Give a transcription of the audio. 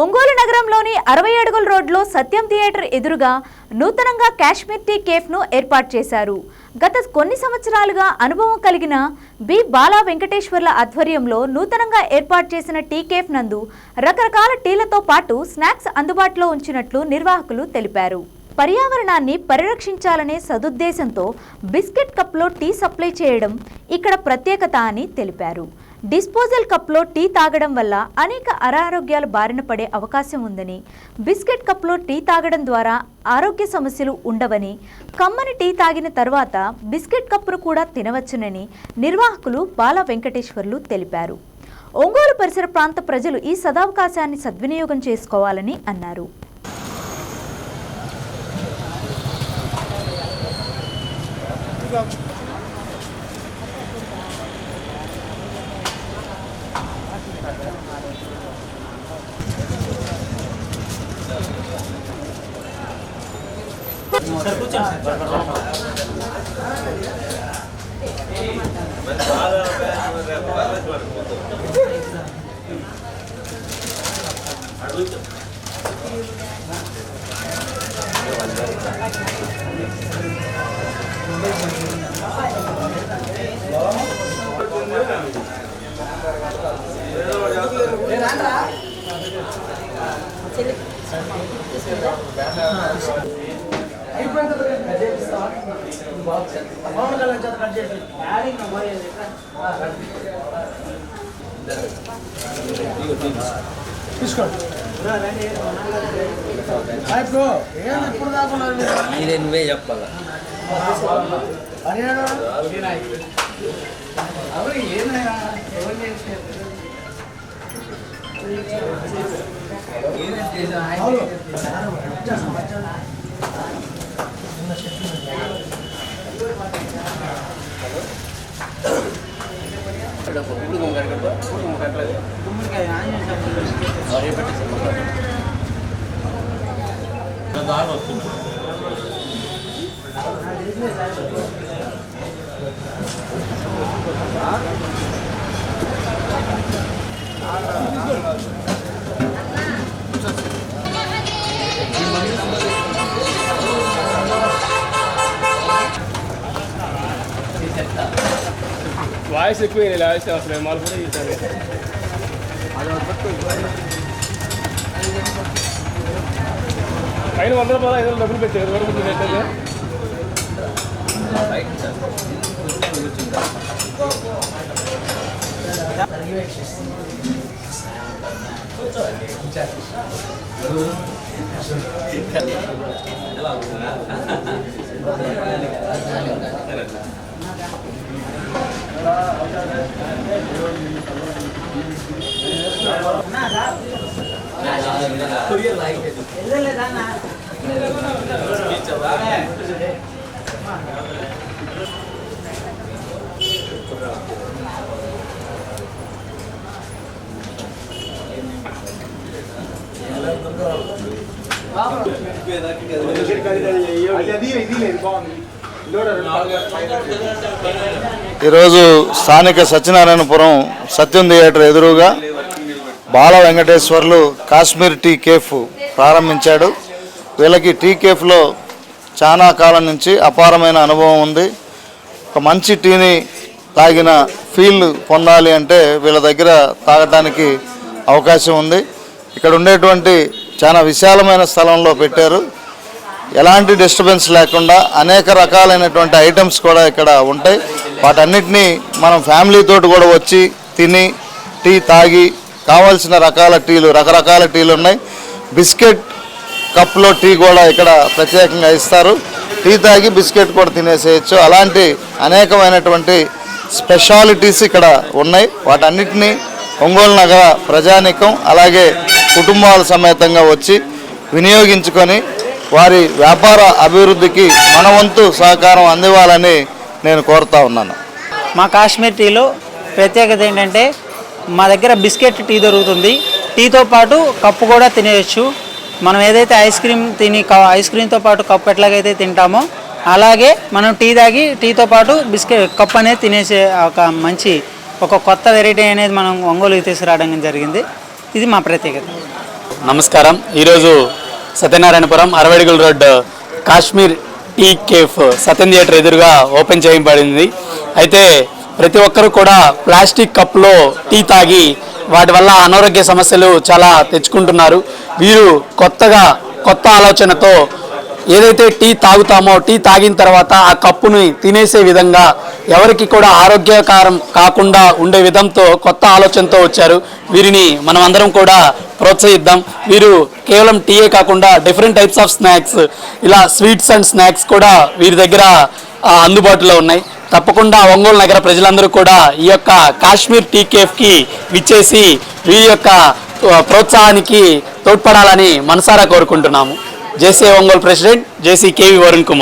ఒంగోలు నగరంలోని అరవై అడుగుల రోడ్లో సత్యం థియేటర్ ఎదురుగా నూతనంగా కాశ్మీర్ టీ కేఫ్ను ఏర్పాటు చేశారు. గత కొన్ని సంవత్సరాలుగా అనుభవం కలిగిన బి. బాలా వెంకటేశ్వర్ల ఆధ్వర్యంలో నూతనంగా ఏర్పాటు చేసిన టీ కేఫ్ నందు రకరకాల టీలతో పాటు స్నాక్స్ అందుబాటులో ఉంచినట్లు నిర్వాహకులు తెలిపారు. పర్యావరణాన్ని పరిరక్షించాలనే సదుద్దేశంతో బిస్కెట్ కప్లో టీ సప్లై చేయడం ఇక్కడ ప్రత్యేకత అని తెలిపారు. డిస్పోజల్ కప్లో టీ తాగడం వల్ల అనేక అనారోగ్యాలు బారిన పడే అవకాశం ఉందని బిస్కెట్ కప్లో టీ తాగడం ద్వారా ఆరోగ్య సమస్యలు ఉండవని కమ్మని టీ తాగిన తర్వాత బిస్కెట్ కప్పును కూడా తినవచ్చునని నిర్వాహకులు బాల వెంకటేశ్వర్లు తెలిపారు. ఒంగోలు పరిసర ప్రాంత ప్రజలు ఈ సదావకాశాన్ని సద్వినియోగం చేసుకోవాలని అన్నారు. తీసుకోండి హాయ్ బ్రో తీసుకోండి ఇప్పుడు దాకా మీరే నువ్వే చెప్పాలా అవును ఏందయ్యా? ఎవరు చేశారు? అవును. వాయిస్ ఎక్కువ వాయిస్ అసలు మాలు కూడా చేశారు పైన వందల రూపాయలు ఐదు డబ్బులు పెట్టారు. వరకు పెట్టారు? ಇಲ್ಲ ಇಲ್ಲ ఈరోజు స్థానిక సత్యనారాయణపురం సత్యం థియేటర్ ఎదురుగా బాల వెంకటేశ్వర్లు కాశ్మీర్ టీ కేఫ్ ప్రారంభించాడు. వీళ్ళకి టీ కేఫ్లో చాలా కాలం నుంచి అపారమైన అనుభవం ఉంది. ఒక మంచి టీని తాగిన ఫీల్ పొందాలి అంటే వీళ్ళ దగ్గర తాగటానికి అవకాశం ఉంది. ఇక్కడ ఉండేటువంటి చాలా విశాలమైన స్థలంలో పెట్టారు. ఎలాంటి డిస్టర్బెన్స్ లేకుండా అనేక రకాలైనటువంటి ఐటమ్స్ కూడా ఇక్కడ ఉంటాయి. వాటన్నిటినీ మనం ఫ్యామిలీతో కూడా వచ్చి తిని టీ తాగి కావాల్సిన రకాల టీలు రకరకాల టీలు ఉన్నాయి. బిస్కెట్ కప్లో టీ కూడా ఇక్కడ ప్రత్యేకంగా ఇస్తారు. టీ తాగి బిస్కెట్ కూడా తినేసేయచ్చు. అలాంటి అనేకమైనటువంటి స్పెషాలిటీస్ ఇక్కడ ఉన్నాయి. వాటన్నిటినీ ఒంగోలు నగర ప్రజానికం అలాగే కుటుంబాల సమేతంగా వచ్చి వినియోగించుకొని వారి వ్యాపార అభివృద్ధికి మన వంతు సహకారం అందివ్వాలని నేను కోరుతా ఉన్నాను. మా కాశ్మీర్ టీలో ప్రత్యేకత ఏంటంటే మా దగ్గర బిస్కెట్ టీ దొరుకుతుంది. టీతో పాటు కప్పు కూడా తినేయచ్చు. మనం ఏదైతే ఐస్ క్రీమ్ తిని ఐస్ క్రీమ్తో పాటు కప్పు ఎట్లాగైతే తింటామో అలాగే మనం టీ తాగి టీతో పాటు బిస్కెట్ కప్ అనేది తినేసే ఒక మంచి ఒక కొత్త వెరైటీ అనేది మనం ఒంగోలుకి తీసుకురావడం జరిగింది. ఇది మా ప్రత్యేకత. నమస్కారం. ఈరోజు Satyanarayanapuram Aravadigula road Kashmir tea cafe Satyam theatre ఎదురుగా ఓపెన్ చేయబడింది. అయితే ప్రతి ఒక్కరూ కూడా ప్లాస్టిక్ కప్లో టీ తాగి వాటి వల్ల అనారోగ్య సమస్యలు చాలా తెచ్చుకుంటున్నారు. వీరు కొత్తగా కొత్త ఆలోచనతో ఏదైతే టీ తాగుతామో టీ తాగిన తర్వాత ఆ కప్పుని తినేసే విధంగా ఎవరికి కూడా ఆరోగ్యకరం కాకుండా ఉండే విధంతో కొత్త ఆలోచనతో వచ్చారు. వీరిని మనం అందరం కూడా ప్రోత్సహిద్దాం. వీరు కేవలం టీయే కాకుండా డిఫరెంట్ టైప్స్ ఆఫ్ స్నాక్స్ ఇలా స్వీట్స్ అండ్ స్నాక్స్ కూడా వీరి దగ్గర అందుబాటులో ఉన్నాయి. తప్పకుండా ఒంగోలు నగర ప్రజలందరూ కూడా ఈ యొక్క కాశ్మీర్ టీ కేఫ్కి విచ్చేసి వీరి యొక్క ప్రోత్సాహానికి తోడ్పడాలని మనసారా కోరుకుంటున్నాము. JC Ongole president JC KV Varun Kumar.